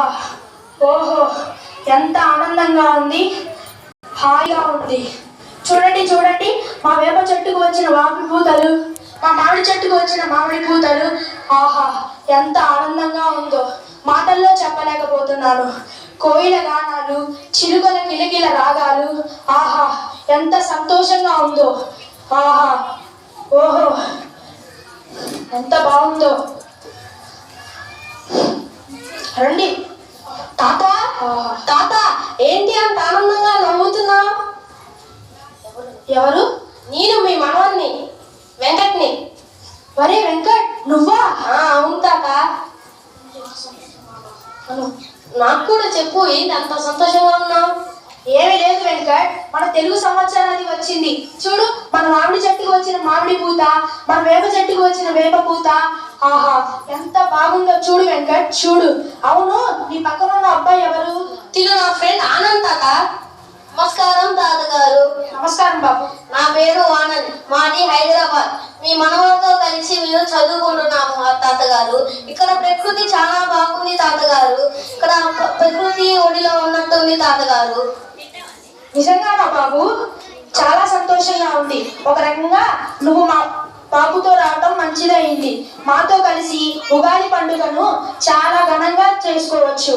ఆహా ఓహో ఎంత ఆనందంగా ఉంది. హాయిగా ఉంది. చూడండి చూడండి మా వేప చెట్టుకు వచ్చిన వాపి పూతలు మా మామిడి చెట్టుకు వచ్చిన మామిడి పూతలు. ఆహా ఎంత ఆనందంగా ఉందో. మాటల్లో చెప్పలేకపోతున్నాను. కోయిల గానాలు చిలుకల కిలకిల రాగాలు. ఆహా ఎంత సంతోషంగా ఉందో. ఆహా ఓహో ఎంత బాగుందో. రండి. తాత తాత ఏంటి అంత ఆనందంగా నవ్వుతున్నావు? ఎవరు? నేను మీ మనవాన్ని వెంకట్ని. మరే వెంకట్ నువ్వా? అవును తాత. నాకు కూడా చెప్పు ఏంటి అంత సంతోషంగా ఉన్నావు? ఏమీ లేదు వెంకట్ మన తెలుగు సంవత్సరాది వచ్చింది. చూడు మన మామిడి చెట్టుకు వచ్చిన మామిడి పూత మన వేప చెట్టుకు వచ్చిన వేప పూత ఆహా ఎంత బాగుందో చూడు వెంకట్ చూడు. అవును నీ పక్కన ఉన్న అబ్బాయి ఎవరు? తిను నా ఫ్రెండ్ ఆనంద్ తాత. నమస్కారం తాతగారు. నమస్కారం బాబు. నా పేరు ఆనంద్. మాది హైదరాబాద్. మీ మనవలతో కలిసి మేము చదువుకుంటున్నాము తాతగారు. ఇక్కడ ప్రకృతి చాలా బాగుంది తాతగారు. ఇక్కడ ప్ర- ప్రకృతి ఒడిలో ఉన్నట్టుంది తాతగారు. నిజంగానా బాబు? చాలా సంతోషంగా ఉంది. ఒక రకంగా నువ్వు మా బాబుతో రావటం మంచిదైంది. మాతో కలిసి ఉగాది పండుగను చాలా ఘనంగా చేసుకోవచ్చు.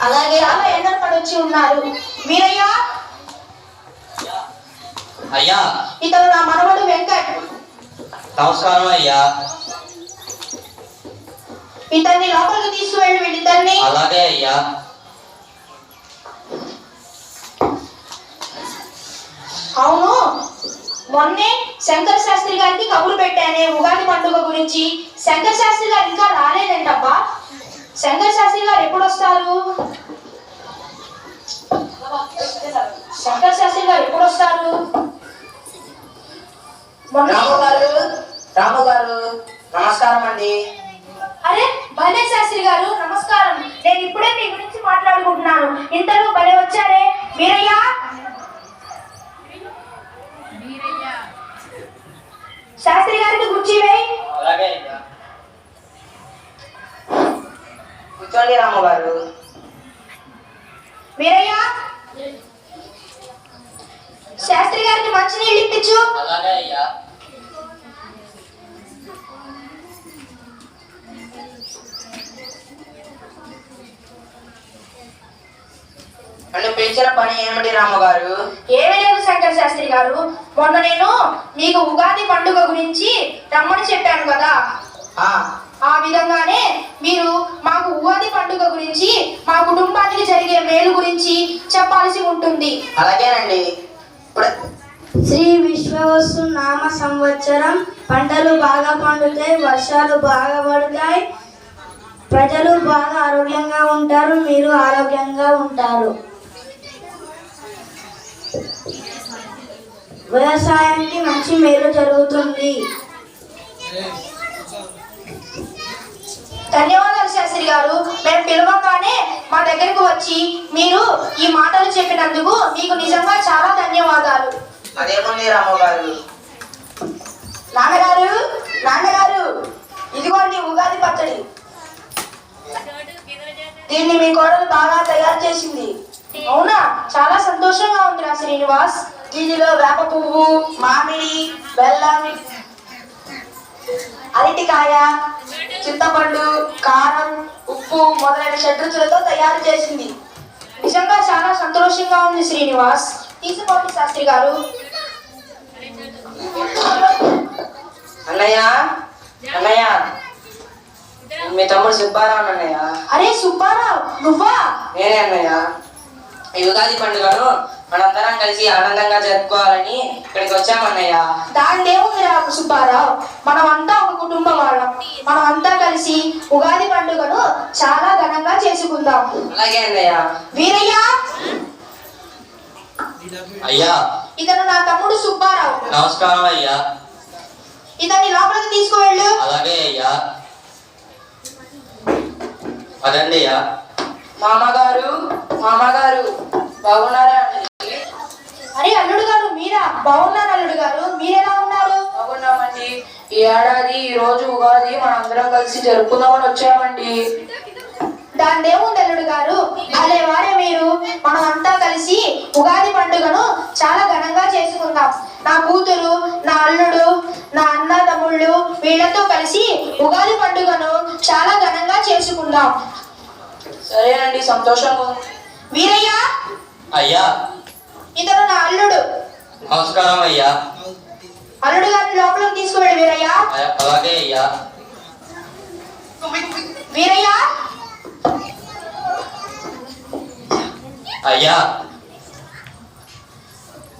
అలాగే చాలా ఎండలు పడొచ్చి ఉన్నారు. వీరయ్య! అయ్యా! ఇతను నా మనవడు వెంకట్. నమస్కారం అయ్యా! ఇతన్ని లోపలికి తీసుకువెళ్ళి వీళ్ళిద్దరిని. అలాగే అయ్యా! అవును! మొన్నే శంకర శాస్త్రి గారికి కబురు పెట్టానే ఉగాది పండుగ గురించి శంకర శాస్త్రి గారు ఇంకా రాలేదంటబ్బా. శంకర శాస్త్రి గారు ఎప్పుడు వస్తారు శంకర శాస్త్రి గారు ఎప్పుడు వస్తారు మొన్న- రాము గారు రాము గారు నమస్కారం అండి. అరే భలే శాస్త్రి గారు నమస్కారం. నేను ఇప్పుడే మీ గురించి మాట్లాడుకుంటున్నాను. ఇంతలో భలే వచ్చారే. వీరయ్య శాస్త్రి గారికి కుర్చీ వేయి అలాగే అయ్యా రాము గారు వీరయ్య శాస్త్రి గారికి మంచినీళ్ళు ఇప్పించు. అలాగే అయ్యా. నన్ను పిలిచిన పని ఏమిటి రాము గారు ఏమీ లేదు శంకర్ శాస్త్రి గారు. మొన్న నేను మీకు ఉగాది పండుగ గురించి రమ్మని చెప్పాను కదా. ఆ, ఆ విధంగానే మీరు మాకు ఉగాది పండుగ గురించి మా కుటుంబానికి జరిగే మేలు గురించి చెప్పాల్సి ఉంటుంది. అలాగేనండి. శ్రీ విశ్వవస్తు నామ సంవత్సరం. పంటలు బాగా పండుతాయి వర్షాలు బాగా పడతాయి. ప్రజలు బాగా ఆరోగ్యంగా ఉంటారు మీరు ఆరోగ్యంగా ఉంటారు. వ్యవసాయానికి మంచి మేలు జరుగుతుంది ధన్యవాదాలు శాస్త్రి గారు మేము పిలవగానే మా దగ్గరకు వచ్చి మీరు ఈ మాటలు చెప్పినందుకు మీకు నిజంగా చాలా ధన్యవాదాలు. అదేముంది రాము గారు? నాన్నగారు నాన్నగారు ఇదిగోండి ఉగాది పచ్చడి. దీన్ని మీ కోడలు బాగా తయారు చేసింది. అవునా? చాలా సంతోషంగా ఉంది నా శ్రీనివాస్. దీనిలో వేప పువ్వు మామిడి బెల్లం అరటికాయ చింతపండు కారం ఉప్పు మొదలైన షడ్రుచులతో తయారు చేసింది. నిజంగా చాలా సంతోషంగా ఉంది శ్రీనివాస్. తీసుకోండి శాస్త్రి గారు. అన్నయ్య అన్నయ్య. మీ తమ్ముడు సుబ్బారావు అన్నయ్య. అరే సుబ్బారావు నువ్వా? నేనే అన్నయ్య. ఈ ఉగాది పండుగను మనందరం కలిసి ఆనందంగా జరుపుకోవాలని ఇక్కడికి వచ్చామన్నయ్య దాంట్లో ఏముంది రా సుబ్బారావు మనమంతా ఒక కుటుంబం వాళ్ళం. మనమంతా కలిసి ఉగాది పండుగను చాలా ఘనంగా చేసుకుందాం. అలాగే అన్నయ్య. వీరయ్య! అయ్యా! ఇతను నా తమ్ముడు సుబ్బారావు. నమస్కారం అయ్యా! ఇతన్ని లోపలికి తీసుకువెళ్ళు. అలాగే అయ్యా! అదండి అయ్యా! మామగారు మామగారు బాగున్నారా అండి అరే అల్లుడు గారు మీరా? బాగున్నారు అల్లుడు గారు? మీరెలా ఉన్నారు? బాగున్నామండి. ఈ ఏడాది ఈ రోజు ఉగాది మనందరం కలిసి జరుపుకుందామని వచ్చామండి. దాని ఏముంది అల్లుడు గారు. భలే వారే మీరు. మనం అంతా కలిసి ఉగాది పండుగను చాలా ఘనంగా చేసుకుందాం. నా కూతురు నా అల్లుడు నా అన్న తమ్ముళ్ళు వీళ్ళతో కలిసి ఉగాది పండుగను చాలా ఘనంగా చేసుకుందాం. సరేనండి సంతోషంగా ఉంది. వీరయ్య! అయ్యా! ఇతను నా అల్లుడు. నమస్కారం అయ్యా. అల్లుడు గారిని లోపలికి తీసుకువెళ్ళి వీరయ్య. అలాగే అయ్యా. వీరయ్య. అయ్యా.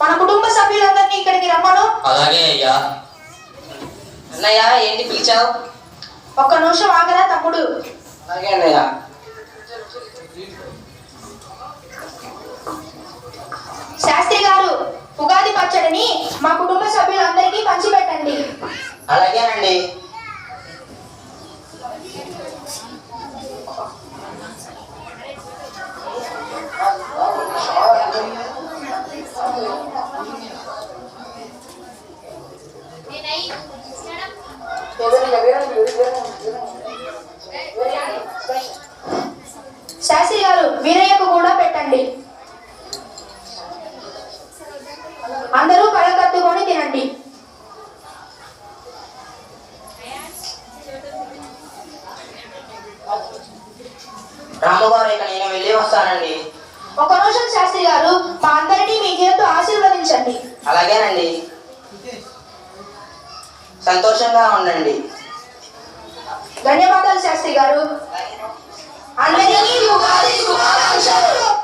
మన కుటుంబ సభ్యులందరినీ ఇక్కడికి రమ్మను. అలాగే అయ్యా. అన్నయ్య ఏంటి పిలిచావు? ఒక్క నిమిషం ఆగరా తమ్ముడు. అలాగే అన్నయ్య. పచ్చడిని మా కుటుంబ సభ్యులందరికీ పంచిపెట్టండి. అలాగేనండి. శాస్త్రి గారు వీరయ్యకు కూడా పెట్టండి. వస్తానండి. ఒక నిమిషం శాస్త్రి గారు మా అందరినీ మీ చేతితో ఆశీర్వదించండి. అలాగేనండి. సంతోషంగా ఉండండి. ధన్యవాదాలు శాస్త్రి గారు. అందరికీ ఉగాది శుభాకాంక్షలు.